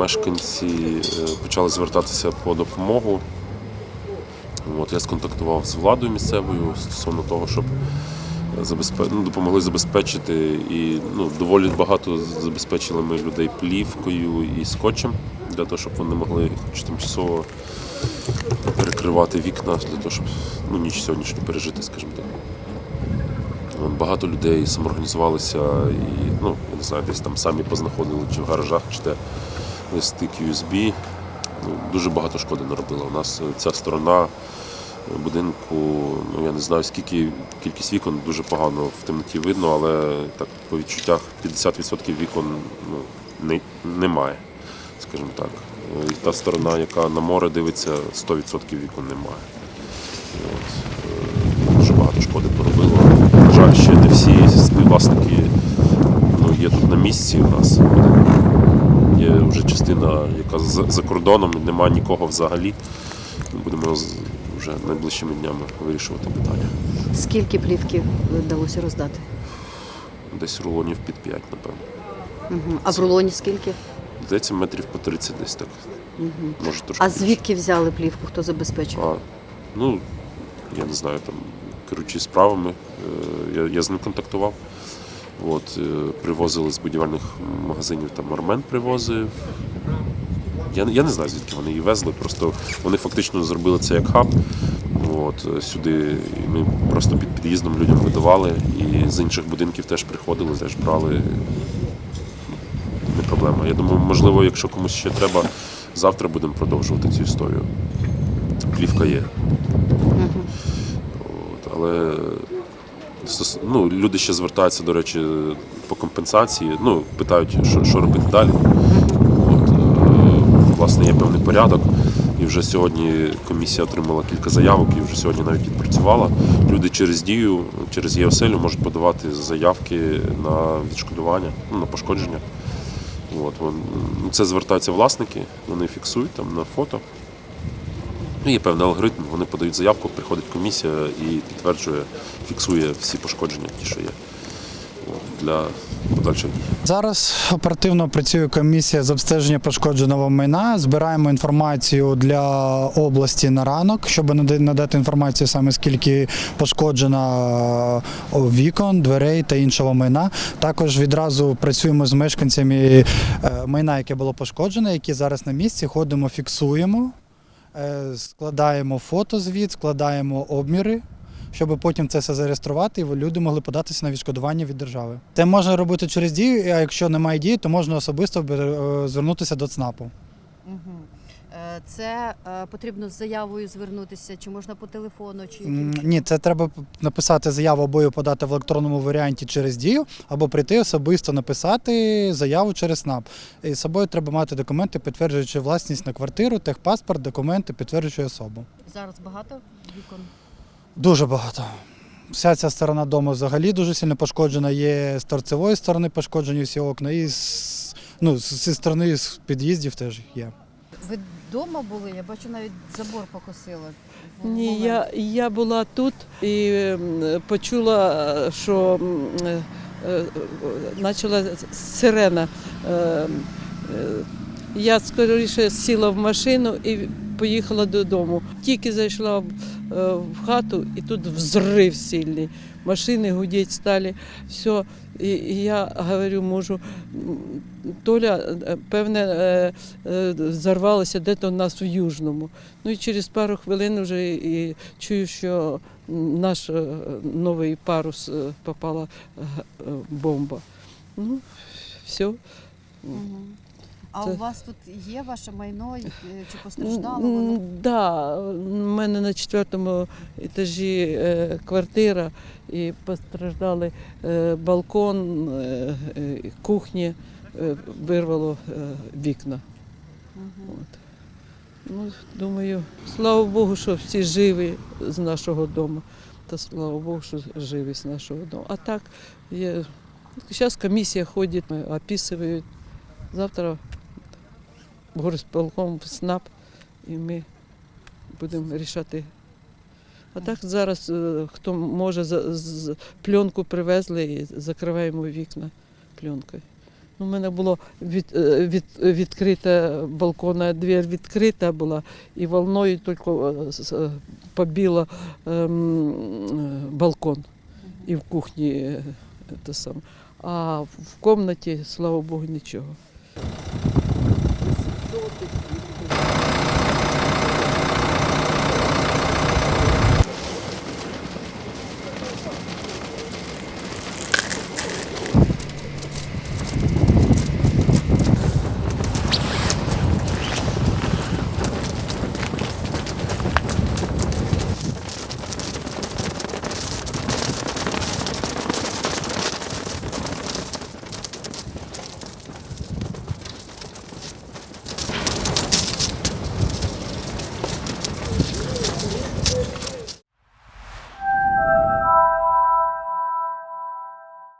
Мешканці е, почали звертатися по допомогу. От, я сконтактував з владою місцевою стосовно того, щоб ну, допомогли забезпечити і ну, доволі багато забезпечили ми людей плівкою і скотчем для того, щоб вони могли хоч тимчасово перекривати вікна для того, щоб ну, ніч сьогоднішню пережити, скажімо так. Багато людей самоорганізувалися і, ну, не знаю, десь там самі познаходили чи в гаражах, чи де стик USB. Ну, дуже багато шкоди наробила. У нас ця сторона будинку, ну я не знаю скільки кількість вікон дуже погано в темноті видно, але так по відчуттях 50% вікон ну, не, немає, скажімо так. І та сторона, яка на море дивиться, 100% вікон немає. От. Е, Дуже багато шкоди поробило. На жаль, ще не всі співвласники ну, є тут на місці у нас. Є вже частина, яка за, за кордоном, немає нікого взагалі. Будемо вже найближчими днями вирішувати питання. Скільки плівки вдалося роздати? Десь рулонів під 5, напевно. Угу. А в рулоні скільки? Здається, метрів по 30 десь так. Може трошки. А звідки взяли плівку? Хто забезпечив? А, ну, я не знаю, там, керуючи справами, е, я, я з ним контактував. От, е, привозили з будівельних магазинів, там Армен привозив. Я, я не знаю, звідки вони її везли, просто вони фактично зробили це як хаб. От, е, сюди ми просто під під'їздом людям видавали, і з інших будинків теж приходили, теж брали. Не проблема. Я думаю, можливо, якщо комусь ще треба, завтра будемо продовжувати цю історію. Плівка є. От, але ну, люди ще звертаються, до речі, по компенсації. Ну, питають, що, що робити далі. От, е, власне, є певний порядок. І вже сьогодні комісія отримала кілька заявок і вже сьогодні навіть відпрацювала. Люди через дію, через ЄОСЕЛю можуть подавати заявки на відшкодування, ну, на пошкодження. От, ну, це звертаються власники, вони фіксують там на фото. Ну, Є певний алгоритм, вони подають заявку, приходить комісія і підтверджує, фіксує всі пошкодження, ті, що є для подальших дій. Зараз оперативно працює комісія з обстеження пошкодженого майна. Збираємо інформацію для області на ранок, щоб надати інформацію саме скільки пошкоджено е, вікон, дверей та іншого майна. Також відразу працюємо з мешканцями е, майна, яке було пошкоджене, які зараз на місці. Ходимо, фіксуємо, складаємо фотозвіт, складаємо обміри щоб потім це все зареєструвати, і люди могли податися на відшкодування від держави. Це можна робити через дію, а якщо немає дії, то можна особисто е, звернутися до ЦНАПу. Угу. Це е, потрібно з заявою звернутися, чи можна по телефону, чи Ні, це треба написати заяву або її подати в електронному варіанті через дію, або прийти особисто написати заяву через СНАП. І з собою треба мати документи, підтверджуючи власність на квартиру, техпаспорт, документи, підтверджуючи особу. зараз багато вікон? Дуже багато. Вся ця сторона дому взагалі дуже сильно пошкоджена. Є з торцевої сторони пошкоджені всі окна, і з, ну, зі сторони з під'їздів теж є. Ви вдома були? Я бачу, навіть забор покосила. Ні, я, я була тут і почула, що м, е, е, почала сирена. Е, е, Я скоріше сіла в машину і поїхала додому. Тільки зайшла в, е, хату, і тут взрив сильний. Машини гудіть стали, все. І, я говорю мужу, Толя, е, певне, е, взорвалося десь у нас в Южному. Ну і через пару хвилин вже і чую, що наш новий парус попала бомба. Ну, все. Мгм. А Це- у вас тут є ваше майно е, чи постраждало воно? М, Да, у мене на четвертому етажі е, квартира і постраждали е, балкон, кухні, вирвало вікна. Мгм. От. Ну, думаю, слава Богу, що всі живі з нашого дому. Та слава Богу, що живі з нашого дому. А так, зараз комісія ходить, описують. Завтра горисполком СНАП, і ми будемо рішати. А так зараз, е, хто може, пленку привезли і закриваємо вікна пленкою. У мене було від, е, від, відкрита балконна двір відкрита була, і волною тільки е, побило ем, балкон і в кухні те саме. А в кімнаті, слава Богу, нічого.